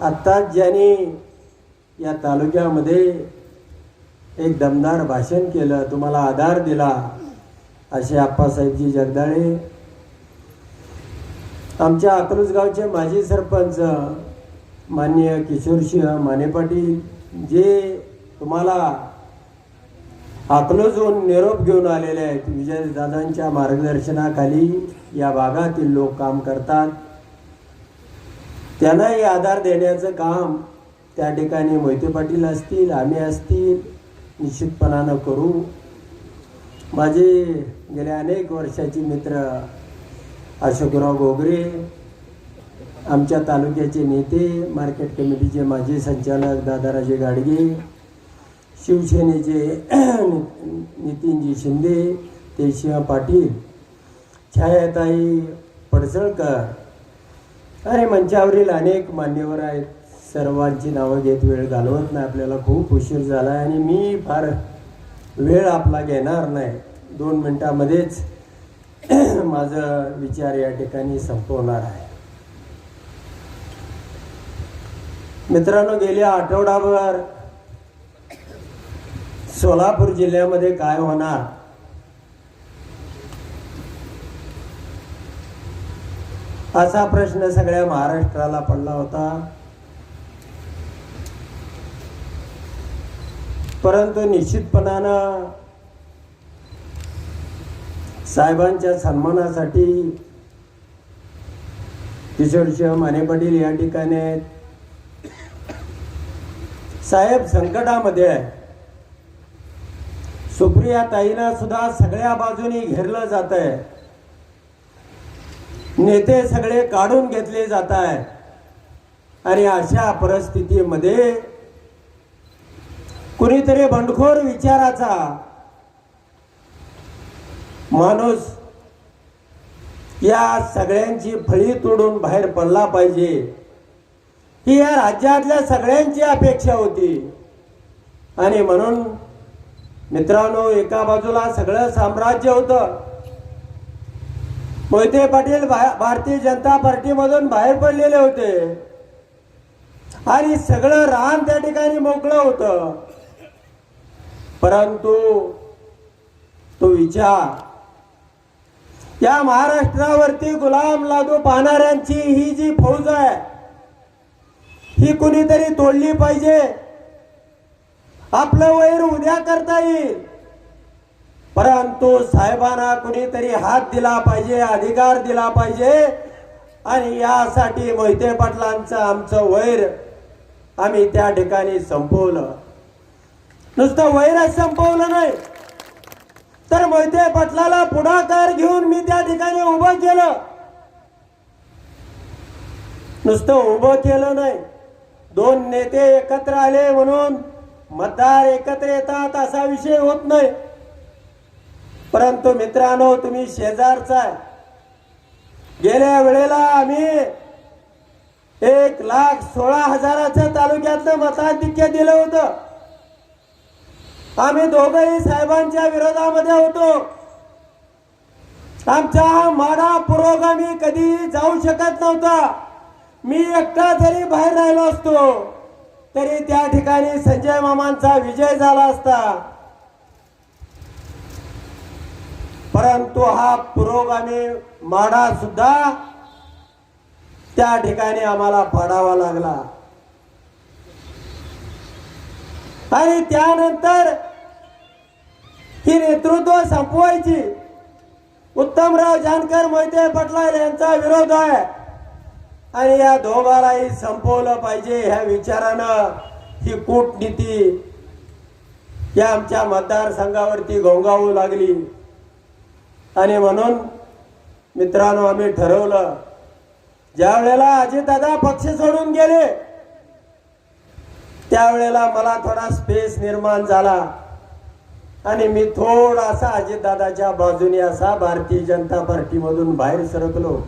आत्ताच ज्यांनी या तालुक्यामध्ये एक दमदार भाषण केलं तुम्हाला आधार दिला असे आप्पासाहेबजी जगदाळे आमच्या अकलूजगावचे माजी सरपंच माननीय किशोरसिंह माने पाटील जे तुम्हाला अकलूजहून निरोप घेऊन आलेले आहेत विजयदादांच्या मार्गदर्शनाखाली या भागातील लोक काम करतात. त्यांनाही आधार देण्याचं काम त्या ठिकाणी मोहिते पाटील असतील आम्ही असतील निश्चितपणानं करू. माझे गेल्या अनेक वर्षाचे मित्र अशोकराव गोगरे आमच्या तालुक्याचे नेते मार्केट कमिटीचे माजी संचालक दादाराजे गाडगे शिवसेनेचे नितीनजी शिंदे तेशिंह पाटील छायाताई पडसळकर अरे मंचावरील अनेक मान्यवर आहेत. सर्वांची नावं घेत वेळ घालवत नाही आपल्याला. खूप उशीर झाला आहे आणि मी फार वेळ आपला घेणार नाही. दोन मिनटामध्येच माझं विचार या ठिकाणी संपवणार आहे. मित्रांनो गेल्या आठवडाभर सोलापूर जिल्ह्यामध्ये काय होणार? असा प्रश्न सगळ्या महाराष्ट्राला पडला होता. परंतु निश्चितपणानं साहेबांच्या सन्मानासाठी किशोरशिव माने पाटील या ठिकाणी आहेत. साहेब संकटामध्ये आहे. सुप्रिया ताईला सुद्धा सगळ्या बाजूनी घेरलं जात आहे नेते सगळे काढून घेतले जात आहेत आणि अशा परिस्थितीमध्ये कुणीतरी बंडखोर विचाराचा माणूस या सगळ्यांची फळी तोडून बाहेर पडला पाहिजे. ही या राज्यातल्या सगळ्यांची अपेक्षा होती. आणि म्हणून मित्रांनो एका बाजूला सगळं साम्राज्य होतं. मोहिते पाटील भा- भारतीय जनता पार्टीमधून बाहेर पडलेले होते. आणि सगळं रान त्या ठिकाणी मोकळं होतं. परंतु तो विचार या महाराष्ट्रावरती गुलाम लादू पाहणाऱ्यांची ही जी फौज आहे ही कुणीतरी तोडली पाहिजे. आपलं वैर उद्या करता येईल. परंतु साहेबांना कुणीतरी हात दिला पाहिजे अधिकार दिला पाहिजे. आणि यासाठी मोहिते पाटलांचं आमचं वैर आम्ही त्या ठिकाणी संपवलं. नुसतं वैरच संपवलं नाही. तर मोहिते पाटलाला पुढाकार घेऊन मी त्या ठिकाणी उभं केलं. नुसतं उभं केलं नाही. दोन नेते एकत्र आले म्हणून मतदार एकत्र येतात असा विषय होत नाही. परंतु मित्रांनो तुम्ही शेजारचा गेल्या वेळेला आम्ही एक लाख सोळा हजाराचं तालुक्यातलं मताधिक्य दिलं होतं. आम्ही दोघंही साहेबांच्या विरोधामध्ये होतो. आमचा हा माडा पुरोगामी कधी जाऊ शकत नव्हता. मी एकटा जरी बाहेर राहिलो असतो तरी त्या ठिकाणी संजय मामांचा विजय झाला असता. परंतु हा पुरोगामी माडा सुद्धा त्या ठिकाणी आम्हाला पडावा लागला. आणि त्यानंतर ही नेतृत्व संपवायची. उत्तमराव जानकर मोहिते पटलाल यांचा विरोध आहे. आणि या दोघालाही संपवलं पाहिजे ह्या विचारानं ही कूटनीती. या आमच्या मतदारसंघावरती घोंगावू लागली. आणि म्हणून मित्रांनो आम्ही ठरवलं ज्या वेळेला अजितदादा पक्ष सोडून गेले त्यावेळेला मला थोडा स्पेस निर्माण झाला. आणि मी थोडासा अजितदादाच्या बाजूने असा भारतीय जनता पार्टीमधून बाहेर सरकलो.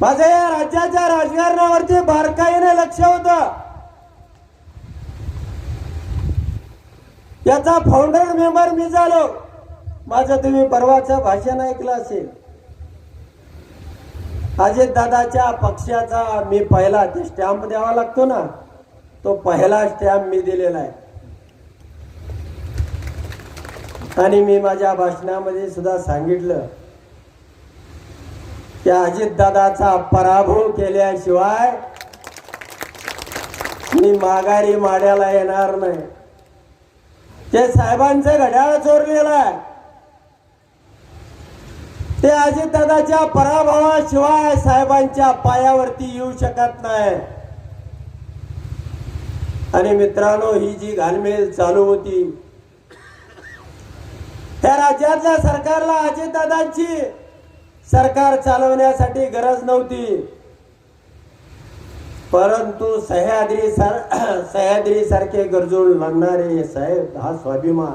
माझं या राज्याच्या राजकारणावरती बारकाईने लक्ष होत. याचा फाउंडर मेंबर मी झालो. माझं तुम्ही परवाचं भाषण ऐकलं असेल. अजित दादाच्या पक्षाचा मी पहिला ते स्टॅम्प द्यावा लागतो ना तो पहिला स्टॅम्प मी दिलेला आहे. आणि मी माझ्या भाषणामध्ये सुद्धा सांगितलं की अजित दादाचा पराभव केल्याशिवाय मी माघारी माड्याला येणार नाही. ते साहेबांचं घड्याळ चोरलेलं आहे. ते अजितदादाच्या पराभवाशिवाय साहेबांच्या पायावरती येऊ शकत नाही. आणि मित्रांनो ही जी घालमेल चालू होती त्या राज्यातल्या सरकारला अजितदादांची सरकार चालवण्यासाठी गरज नव्हती. परंतु सह्याद्री सर सह्याद्री सारखे गरजून लढणारे साहेब हा स्वाभिमान.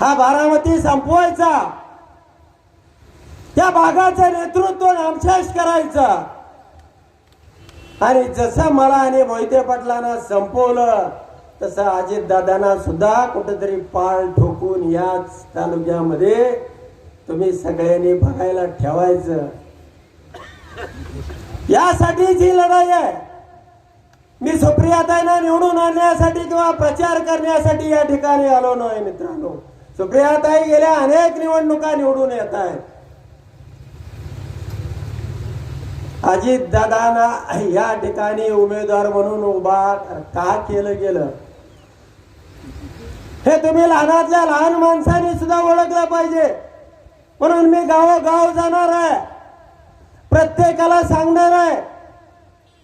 हा बारामती संपवायचा. त्या भागाचं नेतृत्व नामशेष करायचं. आणि जसं मला आणि मोहिते पाटलांना संपवलं तसं अजित दादांना सुद्धा कुठेतरी पाळ ठोकून याच तालुक्यामध्ये तुम्ही सगळ्यांनी बघायला ठेवायचं. यासाठी जी लढाई आहे मी सुप्रियाताईंना निवडून आणण्यासाठी किंवा प्रचार करण्यासाठी या ठिकाणी आलो नाही मित्रांनो. सुप्रियाताई गेल्या अनेक निवडणुका निवडून येत आहेत. अजित दादांना या ठिकाणी उमेदवार म्हणून उभा का केलं गेलं? हे तुम्ही लहानातल्या लहान माणसांनी सुद्धा ओळखलं पाहिजे. म्हणून मी गावोगाव जाणार आहे. प्रत्येकाला सांगणार आहे.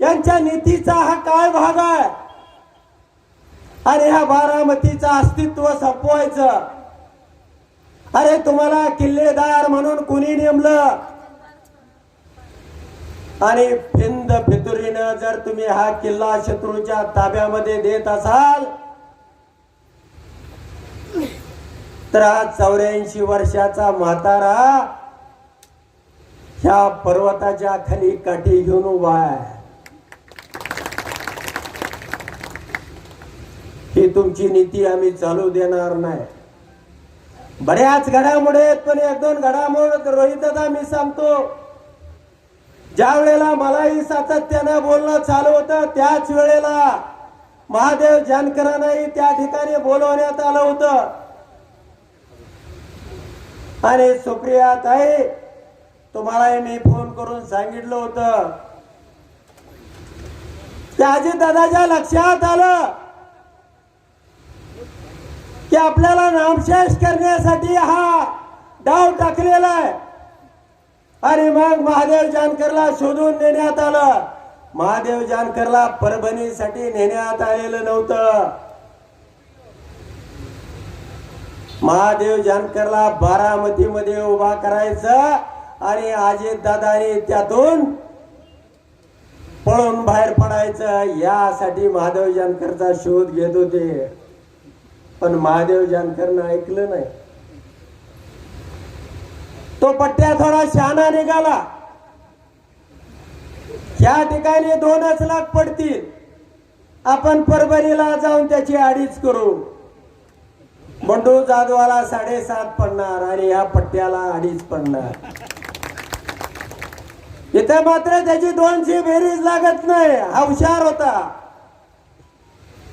यांच्या नीतीचा हा काय भाग आहे. अरे ह्या बारामतीचं अस्तित्व संपवायचं. अरे तुम्हाला किल्लेदार म्हणून कुणी नेमलं? आणि फिंद फितुरीनं जर तुम्ही हा किल्ला शत्रूच्या ताब्यामध्ये देत असाल तर हा चौऱ्याऐंशी वर्षाचा म्हातारा ह्या पर्वताच्या खाली काठी घेऊन उभा आहे. ही तुमची नीती आम्ही चालू देणार नाही. बऱ्याच घडामोडी आहेत पण एक दोन घडामोड रोहितदा मी सांगतो. ज्या वेळेला मलाही सातत्यानं बोलणं चालू होतं त्याच वेळेला महादेव जानकरांनाही त्या ठिकाणी बोलवण्यात आलं होतं. आणि सुप्रिया ताई तुम्हालाही मी फोन करून सांगितलं होतं. त्या दादाच्या लक्षात आलं की आपल्याला नामशेष करण्यासाठी हा डाव टाकलेला आहे. आणि मग महादेव जानकरला शोधून नेण्यात आलं. महादेव जानकरला परभणीसाठी नेण्यात आलेलं नव्हतं. महादेव जानकरला बारामतीमध्ये उभा करायचं आणि अजित दादाने त्यातून पळून बाहेर पडायचं. यासाठी महादेव जानकरचा शोध घेत होते. पण महादेव जानकरनं ऐकलं नाही. तो पट्ट्या थोडा शहाणा निघाला. या ठिकाणी दोनच लाख पडतील. आपण परभणीला जाऊन त्याची अडीच करू. बंडू जाधवाला साडेसात पडणार आणि या पट्ट्याला अडीच पडणार. इथे मात्र त्याची दोनशे बेरीज लागत नाही. हा हुशार होता.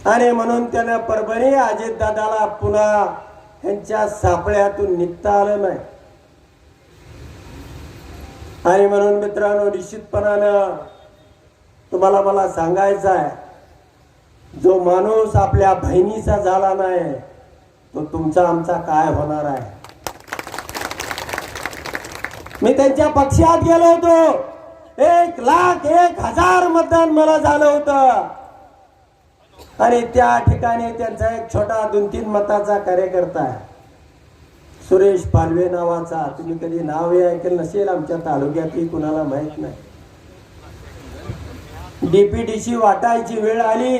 आणि म्हणून त्यानं परभणी अजित दादाला पुन्हा यांच्या सापळ्यातून निघता आलं नाही. आणि म्हणून मित्रांनो निश्चितपणानं तुम्हाला मला सांगायचं आहे जो माणूस आपल्या बहिणीचा झाला नाही तो तुमचा आमचा काय होणार आहे? मी त्यांच्या पक्षात गेलो होतो. एक लाख एक हजार मतदान मला झालं होतं. आणि त्या ठिकाणी त्यांचा एक छोटा दोन तीन मताचा कार्यकर्ता आहे. सुरेश पालवे नावाचा. तुम्ही कधी नावही ऐकलं नसेल आमच्या तालुक्यातही कुणाला माहीत नाही. डीपीडीसी वाटायची वेळ आली.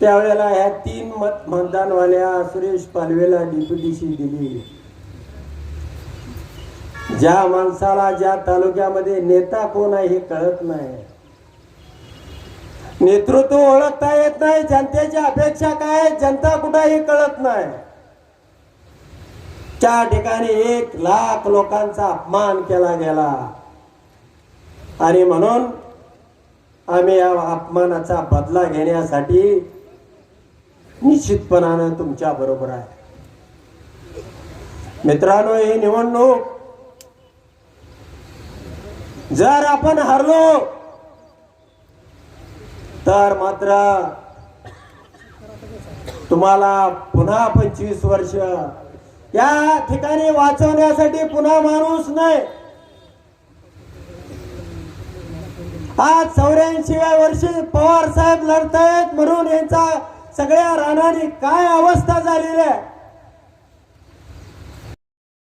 त्यावेळेला ह्या तीन मत मतदानवाल्या सुरेश पालवेला डीपीडीसी दिली. ज्या माणसाला ज्या तालुक्यामध्ये नेता कोण आहे हे कळत नाही. नेतृत्व ओळखता येत नाही. जनतेची अपेक्षा काय जनता कुठं हे कळत नाही. त्या ठिकाणी एक लाख लोकांचा अपमान केला गेला. आणि म्हणून आम्ही या अपमानाचा बदला घेण्यासाठी निश्चितपणानं तुमच्या बरोबर आहे. मित्रांनो ही निवडणूक जर आपण हरलो तर मात्र तुम्हाला पुन्हा पंचवीस वर्ष या ठिकाणी वाचवण्यासाठी पुन्हा माणूस नाही. आज चौऱ्याऐंशी वर्षी पवार साहेब लढतायत म्हणून यांचा सगळ्या राणाने काय अवस्था झालेली आहे?